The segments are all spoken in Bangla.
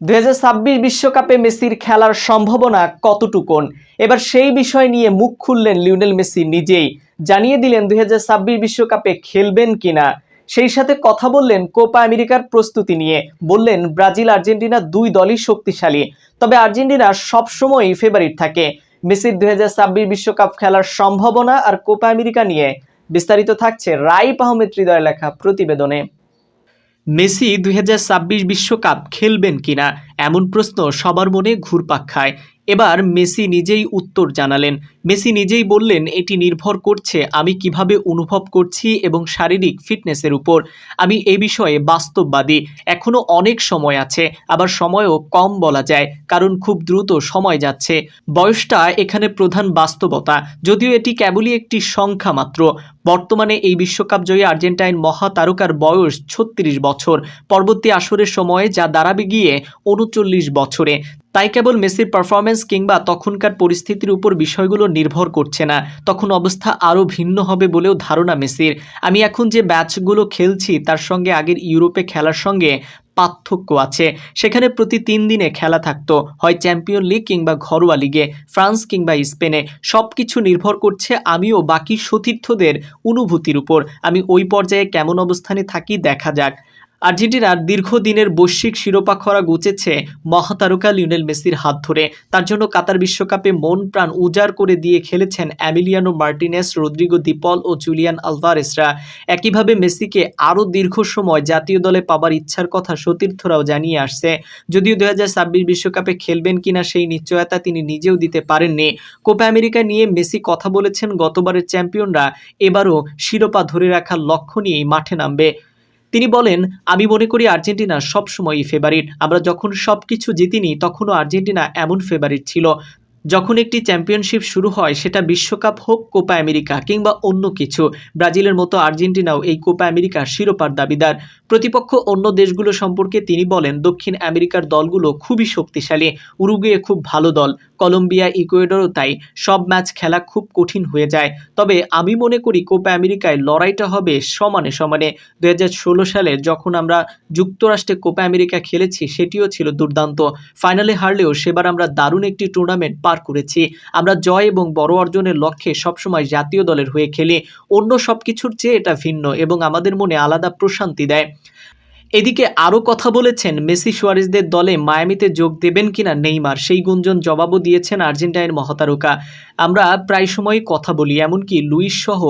দুই বিশ্বকাপে মেসির খেলার সম্ভাবনা কতটুকুন? এবার সেই বিষয় নিয়ে মুখ খুললেন লিওনেল মেসি নিজেই। জানিয়ে দিলেন দুই বিশ্বকাপে খেলবেন কিনা? সেই সাথে কথা বললেন কোপা আমেরিকার প্রস্তুতি নিয়ে। বললেন, ব্রাজিল, আর্জেন্টিনা দুই দলই শক্তিশালী, তবে আর্জেন্টিনা সবসময়ই ফেভারিট থাকে। মেসির দুই বিশ্বকাপ খেলার সম্ভাবনা আর কোপা আমেরিকা নিয়ে বিস্তারিত থাকছে রাইপ আহমেদ হৃদয় লেখা প্রতিবেদনে। মেসি দুই বিশ্বকাপ খেলবেন কিনা এমন প্রশ্ন সবার মনে ঘুরপাক খায়। এবার মেসি নিজেই উত্তর জানালেন। মেসি নিজেই বললেন, এটি নির্ভর করছে আমি কীভাবে অনুভব করছি এবং শারীরিক ফিটনেসের উপর। আমি এ বিষয়ে বাস্তববাদী। এখনও অনেক সময় আছে, আবার সময়ও কম বলা যায়, কারণ খুব দ্রুত সময় যাচ্ছে। বয়সটা এখানে প্রধান বাস্তবতা। যদিও এটি কেবলই একটি সংখ্যা মাত্র। বর্তমানে এই বিশ্বকাপ জয়ী আর্জেন্টাইন মহাতারকার বয়স ছত্রিশ বছর। পরবর্তী আসরের সময়ে যা দাঁড়াবে গিয়ে উনচল্লিশ বছরে। তাই কেবল মেসির পারফরমেন্স কিংবা তখনকার পরিস্থিতির উপর বিষয়গুলো নির্ভর করছে না। তখন অবস্থা আরও ভিন্ন হবে বলেও ধারণা মেসির। আমি এখন যে ম্যাচগুলো খেলছি, তার সঙ্গে আগের ইউরোপে খেলার সঙ্গে পার্থক্য আছে। সেখানে প্রতি তিন দিনে খেলা থাকতো। হয় চ্যাম্পিয়ন লিগ কিংবা ঘরোয়া লিগে। ফ্রান্স কিংবা স্পেনে। সব কিছু নির্ভর করছে আমিও বাকি সতীর্থদের অনুভূতির উপর। আমি ওই পর্যায়ে কেমন অবস্থানে থাকি দেখা যাক। আর্জেন্টিনার দীর্ঘদিনের বৈশ্বিক শিরোপা খরা গুচেছে মহাতারকা লিওনেল মেসির হাত ধরে। তার জন্য কাতার বিশ্বকাপে মন প্রাণ উজাড় করে দিয়ে খেলেছেন Emiliano Martinez, Rodrigo De Paul ও জুলিয়ান আলভারেসরা। একইভাবে মেসিকে আরও দীর্ঘ সময় জাতীয় দলে পাবার ইচ্ছার কথা সতীর্থরাও জানিয়ে আসছে। যদিও দু হাজার বিশ্বকাপে খেলবেন কিনা সেই নিশ্চয়তা তিনি নিজেও দিতে পারেননি। কোপা আমেরিকা নিয়ে মেসি কথা বলেছেন গতবারের চ্যাম্পিয়নরা। এবারও শিরোপা ধরে রাখার লক্ষ্য নিয়েই মাঠে নামবে। তিনি বলেন, আমি মনে করি আর্জেন্টিনা সবসময়ই ফেভারিট আমরা যখন সব কিছু জিতিনি, তখনও আর্জেন্টিনা এমন ফেভারিট ছিল যখন একটি চ্যাম্পিয়নশিপ শুরু হয়, সেটা বিশ্বকাপ হোক, কোপা আমেরিকা কিংবা অন্য কিছু, ব্রাজিলের মতো আর্জেন্টিনাও এই কোপা আমেরিকার শিরোপার দাবিদার। প্রতিপক্ষ অন্য দেশগুলো সম্পর্কে তিনি বলেন, দক্ষিণ আমেরিকার দলগুলো খুবই শক্তিশালী, উরুগুয়ে খুব ভালো দল, কলম্বিয়া, ইকুয়েডরও তাই, সব ম্যাচ খেলা খুব কঠিন হয়ে যায়। তবে আমি মনে করি কোপা আমেরিকায় লড়াইটা হবে সমানে সমানে। দু হাজার ষোলো সালে যখন আমরা যুক্তরাষ্ট্রে কোপা আমেরিকা খেলেছি, সেটিও ছিল দুর্দান্ত। ফাইনালে হারলেও সেবার আমরা দারুণ একটি টুর্নামেন্ট পার করেছি। আমরা জয় এবং বড় অর্জনের লক্ষ্যে সবসময় জাতীয় দলের হয়ে খেলি। অন্য সব কিছুর চেয়ে এটা ভিন্ন এবং আমাদের মনে আলাদা প্রশান্তি দেয়। এদিকে আরও কথা বলেছেন মেসি সুয়ারেজদের দলে মায়ামিতে যোগ দেবেন কিনা নেইমার, সেই গুঞ্জন জবাবও দিয়েছেন আর্জেন্টাইন মহাতারকা। আমরা প্রায় সময়ই কথা বলি, এমনকি লুইস সহ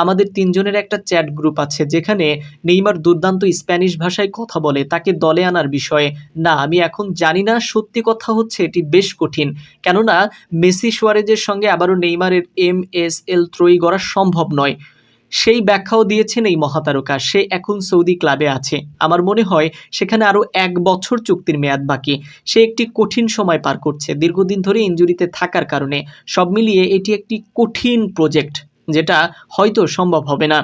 আমাদের তিনজনের একটা চ্যাট গ্রুপ আছে যেখানে নেইমার দুর্দান্ত স্প্যানিশ ভাষায় কথা বলে, তাকে দলে আনার বিষয়ে। না, আমি এখন জানি না, সত্যি কথা হচ্ছে এটি বেশ কঠিন, কেননা মেসি সুয়ারেজের সঙ্গে আবারও নেইমারের এম এস এল ত্রয়ী গড়া সম্ভব নয়। সেই ব্যাখ্যাও দিয়েছেন এই মহাতারকা। সে এখন সৌদি ক্লাবে আছে। আমার মনে হয় সেখানে আরও এক বছর চুক্তির মেয়াদ বাকি। সে একটি কঠিন সময় পার করছে। দীর্ঘদিন ধরে ইঞ্জুরিতে থাকার কারণে সব মিলিয়ে এটি একটি কঠিন প্রজেক্ট, যেটা হয়তো সম্ভব হবে না।